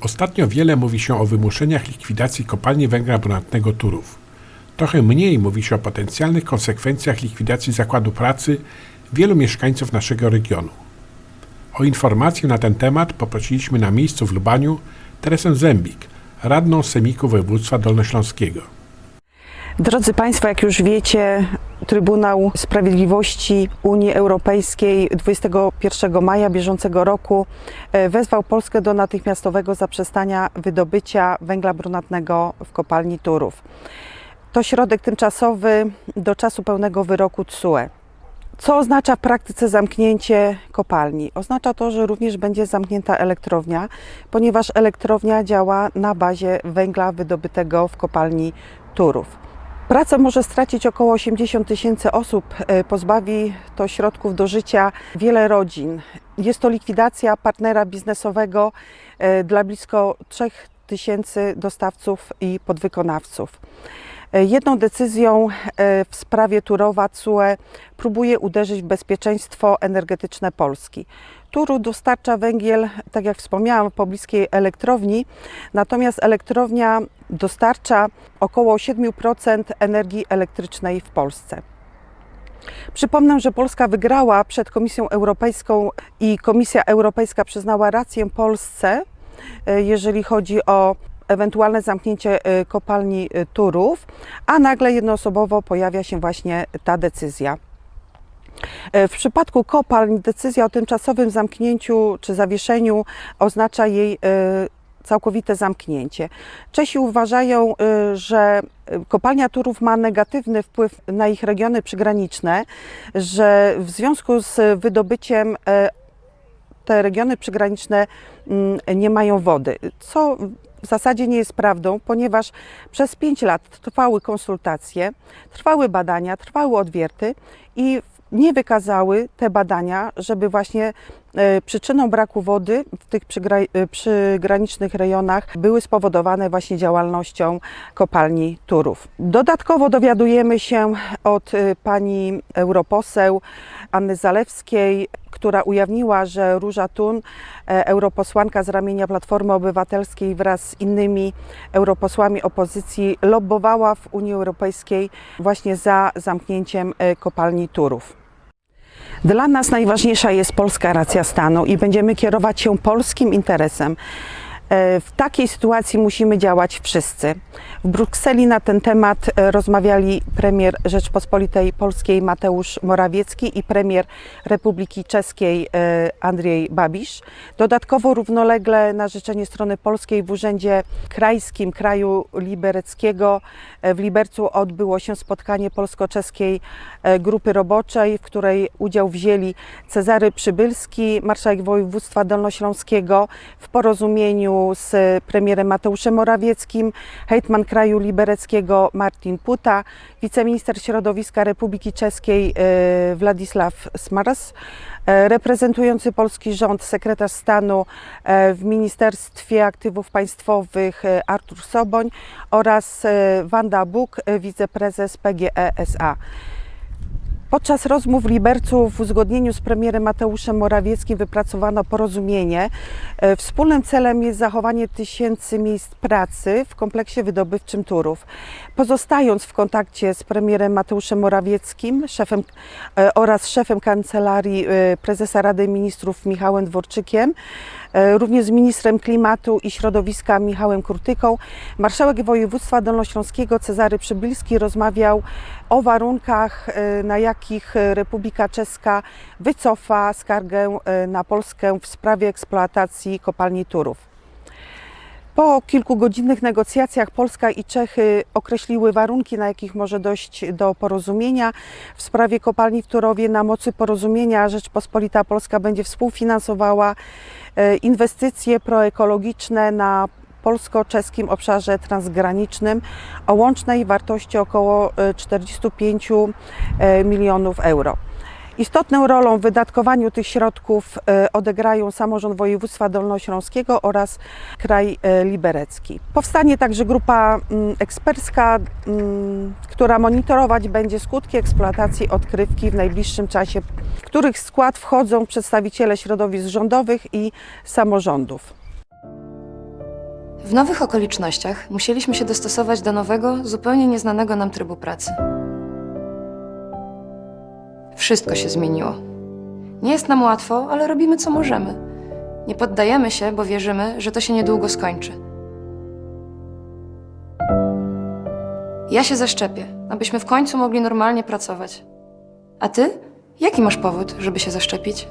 Ostatnio wiele mówi się o wymuszeniach likwidacji kopalni węgla brunatnego Turów. Trochę mniej mówi się o potencjalnych konsekwencjach likwidacji zakładu pracy wielu mieszkańców naszego regionu. O informację na ten temat poprosiliśmy na miejscu w Lubaniu Teresę Zembik, radną Semiku Województwa Dolnośląskiego. Drodzy Państwo, jak już wiecie, Trybunał Sprawiedliwości Unii Europejskiej 21 maja bieżącego roku e, wezwał Polskę do natychmiastowego zaprzestania wydobycia węgla brunatnego w kopalni Turów. To środek tymczasowy do czasu pełnego wyroku TSUE. Co oznacza w praktyce zamknięcie kopalni? Oznacza to, że również będzie zamknięta elektrownia, ponieważ elektrownia działa na bazie węgla wydobytego w kopalni Turów. Pracę może stracić około 80 tysięcy osób, e, pozbawi to środków do życia wiele rodzin. Jest to likwidacja partnera biznesowego e, dla blisko 3 tysięcy dostawców i podwykonawców. E, Jedną decyzją w sprawie Turowa CUE próbuje uderzyć w bezpieczeństwo energetyczne Polski. Turu dostarcza węgiel, tak jak wspomniałam, w pobliskiej elektrowni, natomiast elektrownia dostarcza około 7% energii elektrycznej w Polsce. Przypomnę, że Polska wygrała przed Komisją Europejską i Komisja Europejska przyznała rację Polsce, e, jeżeli chodzi o ewentualne zamknięcie e, kopalni e, Turów, a nagle jednoosobowo pojawia się właśnie ta decyzja. E, W przypadku kopalń decyzja o tymczasowym zamknięciu czy zawieszeniu oznacza jej e, całkowite zamknięcie. Czesi uważają, e, że kopalnia Turów ma negatywny wpływ na ich regiony przygraniczne, że w związku z wydobyciem te regiony przygraniczne mm, nie mają wody, co w zasadzie nie jest prawdą, ponieważ przez 5 lat trwały konsultacje, trwały badania, trwały odwierty i nie wykazały te badania, żeby właśnie przyczyną braku wody w tych e, przygranicznych rejonach były spowodowane właśnie działalnością kopalni Turów. Dodatkowo dowiadujemy się od e, pani europoseł Anny Zalewskiej, która ujawniła, że Róża Tun, e, europosłanka z ramienia Platformy Obywatelskiej wraz z innymi europosłami opozycji lobbowała w Unii Europejskiej właśnie za zamknięciem e, kopalni Turów. Dla nas najważniejsza jest polska racja stanu i będziemy kierować się polskim interesem. E, W takiej sytuacji musimy działać wszyscy. W Brukseli na ten temat e, rozmawiali premier Rzeczpospolitej Polskiej Mateusz Morawiecki i premier Republiki Czeskiej e, Andrzej Babisz. Dodatkowo równolegle na życzenie strony polskiej w Urzędzie Krajskim Kraju Libereckiego w Libercu odbyło się spotkanie polsko-czeskiej grupy roboczej, w której udział wzięli Cezary Przybylski, marszałek województwa dolnośląskiego w porozumieniu z premierem Mateuszem Morawieckim, hejtman kraju libereckiego Martin Puta, wiceminister środowiska Republiki Czeskiej e, Władysław Smaras, e, reprezentujący polski rząd sekretarz stanu e, w Ministerstwie Aktywów Państwowych Artur Soboń oraz Wanda Buk, wiceprezes PGE SA. Podczas rozmów w Libercu w uzgodnieniu z premierem Mateuszem Morawieckim wypracowano porozumienie. E, Wspólnym celem jest zachowanie tysięcy miejsc pracy w kompleksie wydobywczym Turów. Pozostając w kontakcie z premierem Mateuszem Morawieckim szefem, e, oraz szefem kancelarii e, prezesa Rady Ministrów Michałem Dworczykiem, również z ministrem klimatu i środowiska Michałem Kurtyką, marszałek województwa dolnośląskiego Cezary Przybylski rozmawiał o warunkach, e, na jakich e, Republika Czeska wycofa skargę e, na Polskę w sprawie eksploatacji kopalni Turów. Po kilkugodzinnych negocjacjach Polska i Czechy określiły warunki, na jakich może dojść do porozumienia. W sprawie kopalni w Turowie na mocy porozumienia Rzeczpospolita Polska będzie współfinansowała e, inwestycje proekologiczne na polsko-czeskim obszarze transgranicznym o łącznej wartości około e, 45 e, milionów euro. Istotną rolą w wydatkowaniu tych środków e, odegrają samorząd województwa dolnośląskiego oraz kraj e, liberecki. Powstanie także grupa mm, ekspercka, mm, która monitorować będzie skutki eksploatacji odkrywki w najbliższym czasie, w których skład wchodzą przedstawiciele środowisk rządowych i samorządów. W nowych okolicznościach musieliśmy się dostosować do nowego, zupełnie nieznanego nam trybu pracy. Wszystko się zmieniło. Nie jest nam łatwo, ale robimy co możemy. Nie poddajemy się, bo wierzymy, że to się niedługo skończy. Ja się zaszczepię, abyśmy w końcu mogli normalnie pracować. A ty? Jaki masz powód, żeby się zaszczepić?